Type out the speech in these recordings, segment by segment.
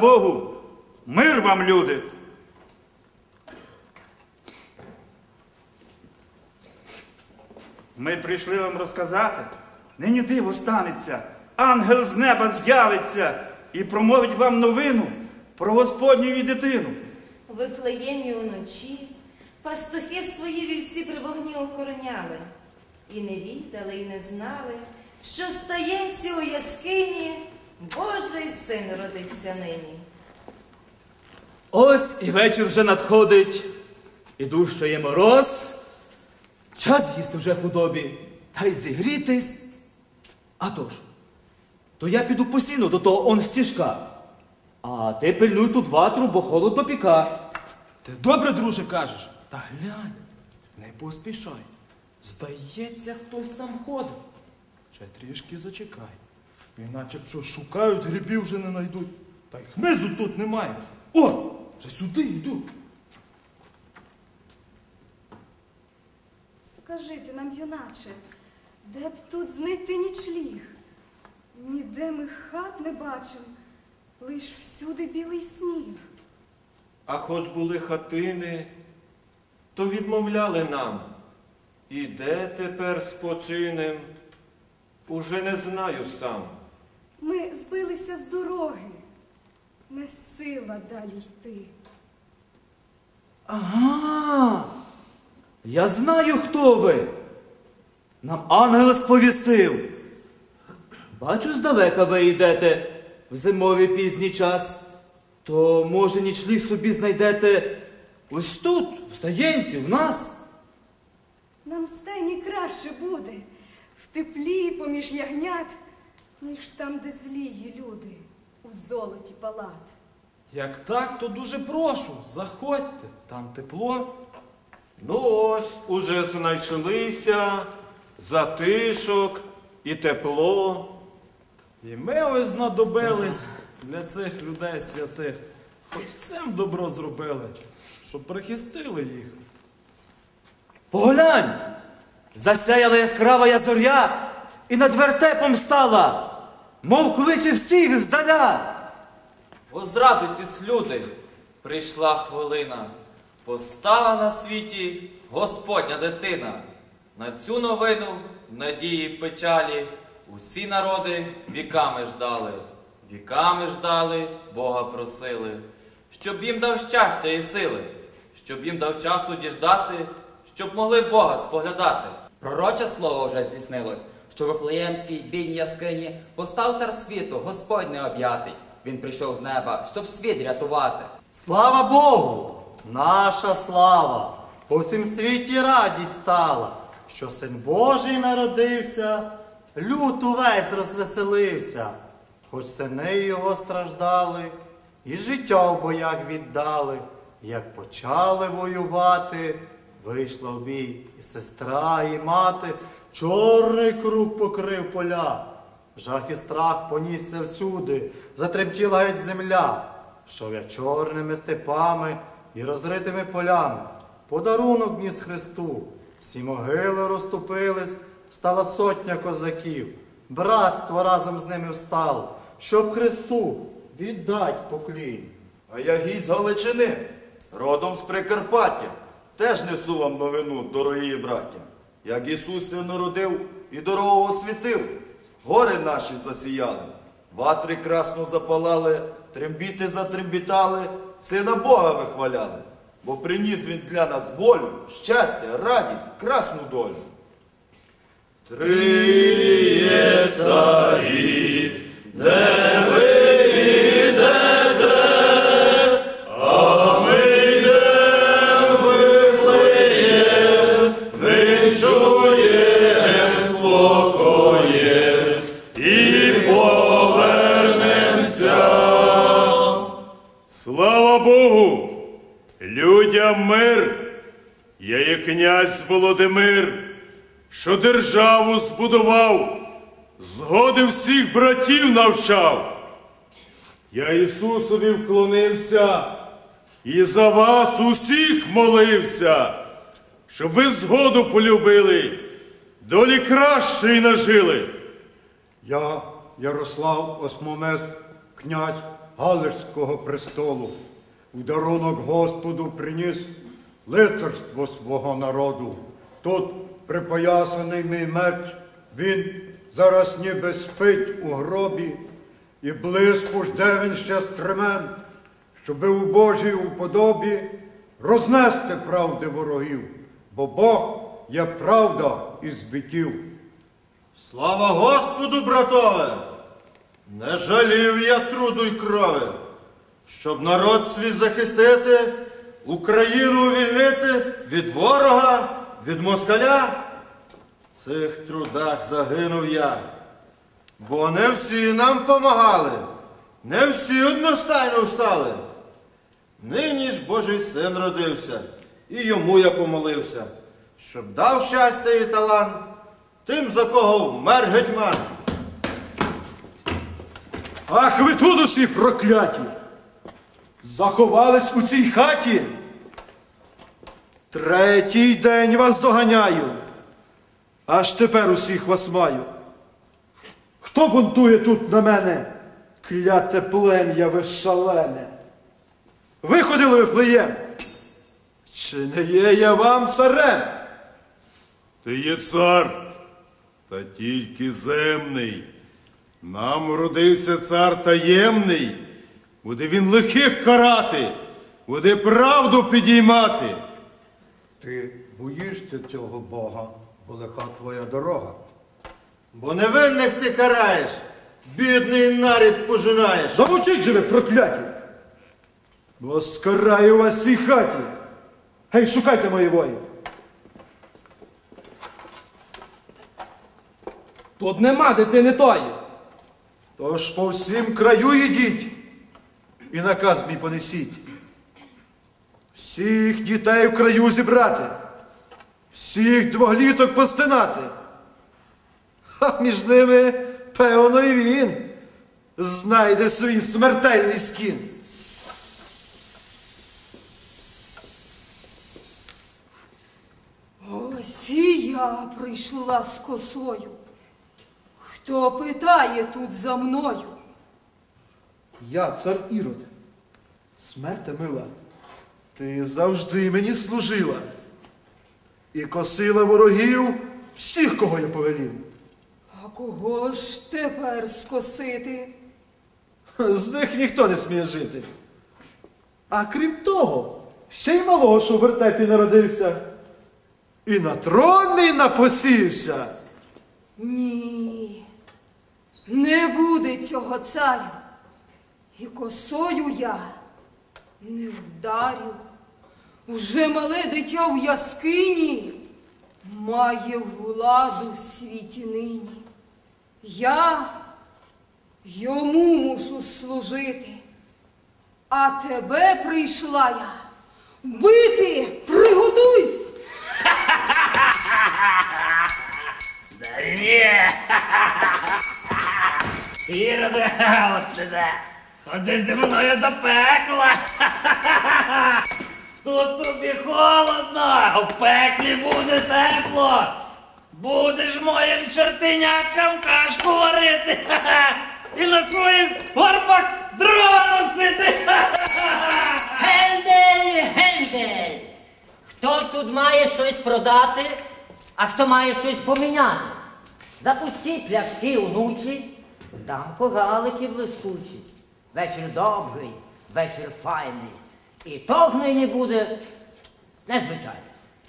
Богу! Мир вам, люди! Ми прийшли вам розказати. Нині диво станеться, ангел з неба з'явиться і промовить вам новину про Господню дитину. У Вифлеємі уночі пастухи свої вівці при вогні охороняли, і не відали, і не знали, що стається у яскині Божий син родиться нині. Ось і вечір вже надходить, і дужчає мороз. Час їсти вже худобі, та й зігрітись. А тож, то я піду посіну до того он стіжка. А ти пильнуй тут ватру, бо холодно піка. Ти добре, друже, кажеш. Та глянь, не поспішай. Здається, хтось там ходить. Ще трішки зачекай. Іначе б що шукають, грибів вже не знайдуть. Та й хмизу тут немає. О, вже сюди йдуть. Скажи ти нам, юначе, де б тут знайти нічліг? Ніде ми хат не бачим, лиш всюди білий сніг. А хоч були хатини, то відмовляли нам. І де тепер спочинем, уже не знаю сам. Ми збилися з дороги, не сила далі йти. Ага. Я знаю, хто ви. Нам ангел сповістив. Бачу, здалека ви йдете в зимовий пізній час. То, може, нічліг собі знайдете ось тут, в стаєнці, в нас. Нам стайні краще буде, в теплі поміж ягнят, ніж там, де злії люди, у золоті палат. Як так, то дуже прошу, заходьте, там тепло. Ну ось уже знайшлися затишок і тепло. І ми ось знадобились для цих людей святих. Хоч цим добро зробили, щоб прихистили їх. Поглянь! Засяяла яскрава зоря і над вертепом стала, мов кличе всіх здаля. Возрадуйтесь, люди, прийшла хвилина. Постала на світі Господня дитина. На цю новину, в надії печалі, усі народи віками ждали, віками ждали, Бога просили, щоб їм дав щастя і сили, щоб їм дав часу діждати, щоб могли Бога споглядати. Пророче слово вже здійснилось, що в Вифлеємській бідній яскині постав цар світу, Господь необ'ятий. Він прийшов з неба, щоб світ рятувати. Слава Богу! Наша слава! По всім світі радість стала, що син Божий народився, люд увесь розвеселився, хоч сини його страждали, і життя в боях віддали, як почали воювати, вийшла в бій і сестра, і мати, чорний круг покрив поля. Жах і страх понісся всюди, затремтіла геть земля, Шов я чорними степами і розритими полями. Подарунок ніс Христу. Всі могили розступились, стала сотня козаків. Братство разом з ними встало, щоб Христу віддать поклін. А я гість Галичини, родом з Прикарпаття. Теж несу вам новину, дорогі браття. Як Ісус народив і дорогу освітив, гори наші засіяли, ватри красно запалали, трембіти затрембітали, сина Бога вихваляли, бо приніс він для нас волю, щастя, радість, красну долю. Тріє царі, де Мир! Я є князь Володимир, що державу збудував, згоди всіх братів навчав. Я Ісусові вклонився і за вас усіх молився, щоб ви згоду полюбили, долі кращої нажили. Я, Ярослав Осмомес, князь Галицького престолу. В дарунок Господу приніс лицарство свого народу. Тут припоясаний мій меч, він зараз ніби спить у гробі, і близько жде він ще стремен, щоби у Божій уподобі рознести правди ворогів, бо Бог є правда із віків. Слава Господу, братове! Не жалів я труду й крови, щоб народ свій захистити, Україну увільнити від ворога, від москаля. В цих трудах загинув я. Бо не всі нам помагали, не всі одностайно встали. Нині ж Божий син родився, і йому я помолився, щоб дав щастя і талант тим, за кого вмер гетьман. Ах, ви тут усі прокляті! Заховались у цій хаті. Третій день вас доганяю. Аж тепер усіх вас маю. Хто бунтує тут на мене? Кляте плем'я ви шалене. Виходили ви плеєм. Чи не є я вам царем? Ти є цар, та тільки земний. Нам родився цар таємний. Буде він лихих карати, буде правду підіймати. Ти боїшся цього Бога, бо лиха твоя дорога. Бо невинних ти караєш, бідний нарід пожинаєш. Замовчіть же ви, прокляті! Бо скараю вас в цій хаті. Гей, шукайте мої вої. Тут нема дитини тої. Тож по всім краю йдіть і наказ мій понесіть. Всіх дітей в краю зібрати, всіх двогліток постинати. А між ними, певно, і він знайде свій смертельний скін. Ось і я прийшла з косою. Хто питає тут за мною? Я цар Ірод. Смерте мила, ти завжди мені служила і косила ворогів всіх, кого я повелів. А кого ж тепер скосити? З них ніхто не сміє жити. А крім того, ще й малого, що в вертепі народився. І на трон мій напосівся. Ні, не буде цього царю. І косою я не вдарю. Уже мале дитя в яскині має владу в світі нині. Я йому мушу служити, а тебе прийшла я бити, пригодуйсь. приготуйсь. Іроде, от тебе. Ходи зі мною до пекла. Тут тобі холодно, в пеклі буде тепло. Будеш моїм чортиняткам кашку варити. І на своїх горбах дрова носити. Гендель, Гендель! Хто тут має щось продати, а хто має щось поміняти? Запустіть пляшки онучі, дам погалики блискучі. Вечір добрий, вечір файний. І того нині буде незвичайно.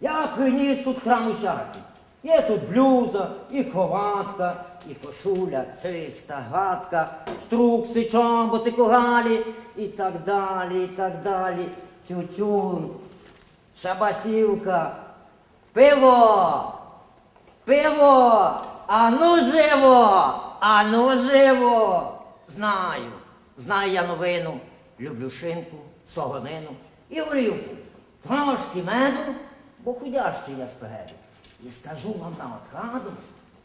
Я приніс тут храм усякий. Є тут блюза, і коватка, і кошуля чиста, гладка, штрукси, чоботи, когалі, і так далі, і так далі. Тютюн, шабасівка, пиво, пиво, ану живо, ану живо. Знаю, знаю я новину, люблю шинку, согонину і горілку. Трошки меду, бо худящий я спегеду. І скажу вам на отраду,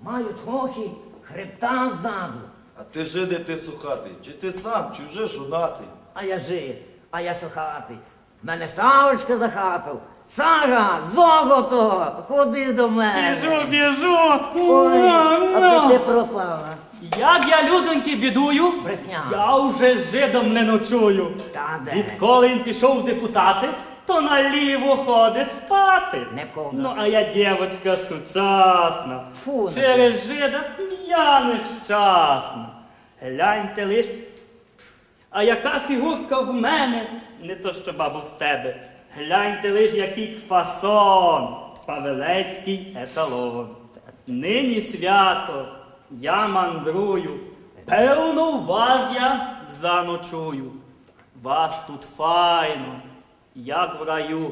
маю трохи хребта ззаду. А ти жиде ти сухатий, чи ти сам, чи вже жонатий? А я жид, а я сухатий. Мене Савочка за хату. Сага, золото, ходи до мене. Біжу, біжу. Ой, а ти пропала? Як я, людоньки, бідую, Брехня. я вже з жидом не ночую. Та де? Відколи він пішов в депутати, то наліво ходить спати. Неповна. Ну, а я дівочка сучасна. Фу, на Через жида я нещасна. Гляньте лиш, а яка фігурка в мене, не то що бабо в тебе. Гляньте лиш, який кфасон, павелецький еталон. Нині свято, я мандрую, певно, в вас я заночую. Вас тут файно, як в раю.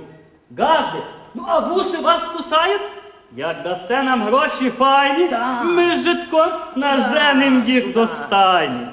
Газди, ну а вуші вас кусають? Як дасте нам гроші файні, ми з житком наженем їх до стайні.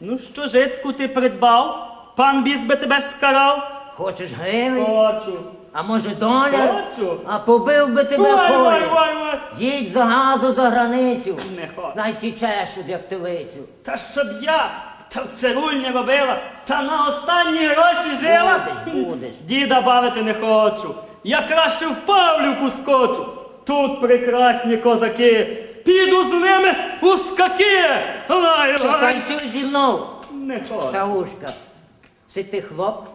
Ну що, житку, ти придбав? Пан біс би тебе скарав? Хочеш гривень? Хочу. А може доляр? Хочу. А побив би тебе Вай, вай, вай, вай. Їдь за газу за границю. Не хочу. Найти чешуть, як телицю. Та щоб я та в цирульні робила, та на останні гроші жила. Будеш, будеш. Діда бавити не хочу. Я краще в Павлівку скочу. Тут прекрасні козаки. Піду з ними у скаки. Лай, лай. танцюй зі мною. Не хочу. Саушка. Чи ти хлоп?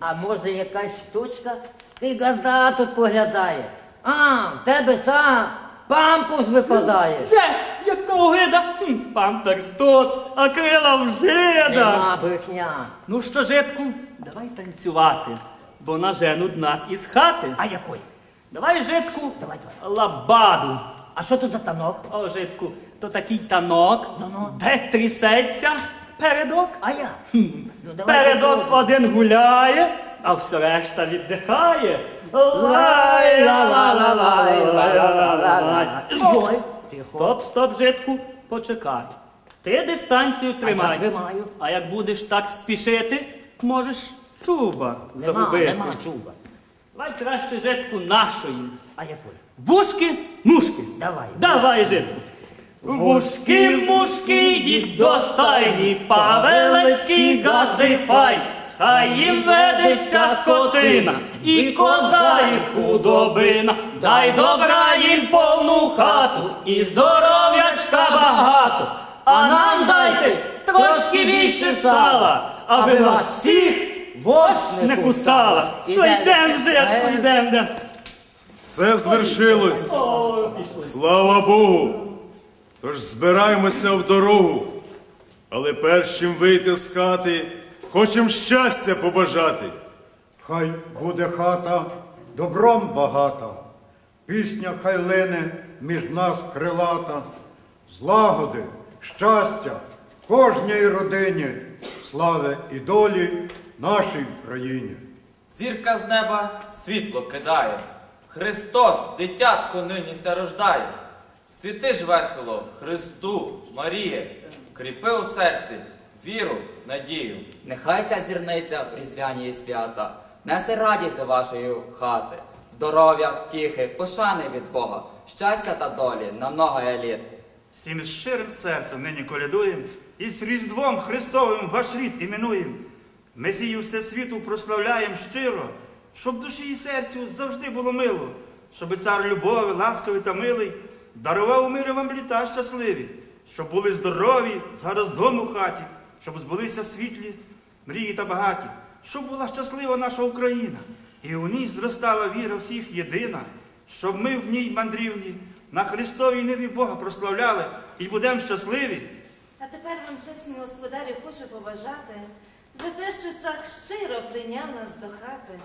А може якась штучка? Ти газда тут поглядає. А, в тебе сам пампус випадає. Де? Якого гида? Хм, Памперс тут, а крила в жида. Нема брехня. Ну що, житку, давай танцювати, бо наженуть нас із хати. А якої? Давай, житку, Давай, давай. лабаду. А що то за танок? О, житку, то такий танок, Ну-ну. де трясеться передок. А я? Ну давай. Передок попробуй. один гуляє, а все решта віддихає. Ой, Стоп, стоп, житку, почекай. Ти дистанцію тримай. А як будеш так спішити, можеш чуба нема, загубити. Нема чуба. Давай краще житку нашої. А якої? Вушки, мушки. Давай. Давай, житку. Вушки, мушки, дід до стайні, павелецький газди фай хай їм ведеться скотина, і коза, і худобина, дай добра їм повну хату, і здоров'ячка багато, а нам дайте трошки більше сала, аби вас всіх вось не кусала. Що йдем, житку, йдем, йдем. Все звершилось. Слава Богу! Тож збираємося в дорогу. Але перш чим вийти з хати, хочемо щастя побажати. Хай буде хата добром багата, пісня хай лине між нас крилата, злагоди, щастя кожній родині, слави і долі нашій країні. Зірка з неба світло кидає. Христос, дитятко нині ся рождає. Світи ж весело, Христу, Маріє, вкріпи у серці віру, надію. Нехай ця зірниця в різдвяні свята несе радість до вашої хати, здоров'я, втіхи, пошани від Бога, щастя та долі на много еліт. Всім із щирим серцем нині колядуєм, і з Різдвом Христовим ваш рід іменуєм. Месію Всесвіту прославляєм щиро, щоб душі і серцю завжди було мило, щоб цар любові, ласковий та милий, дарував у мирі вам літа щасливі, щоб були здорові, зараз дому хаті, щоб збулися світлі, мрії та багаті, щоб була щаслива наша Україна, і у ній зростала віра всіх єдина, щоб ми в ній мандрівні на Христовій небі Бога прославляли і будемо щасливі. А тепер вам, чесний господарю, хочу побажати за те, що так щиро прийняв нас до хати.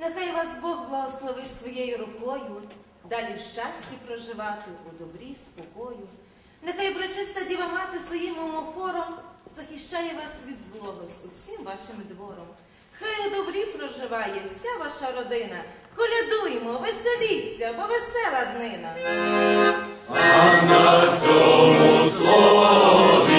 Нехай вас Бог благословить своєю рукою, далі в щасті проживати, у добрі, спокою. Нехай пречиста Діва Мати своїм омофором захищає вас від злого з усім вашим двором. Хай у добрі проживає вся ваша родина. Колядуємо, веселіться, бо весела днина. А на цьому слові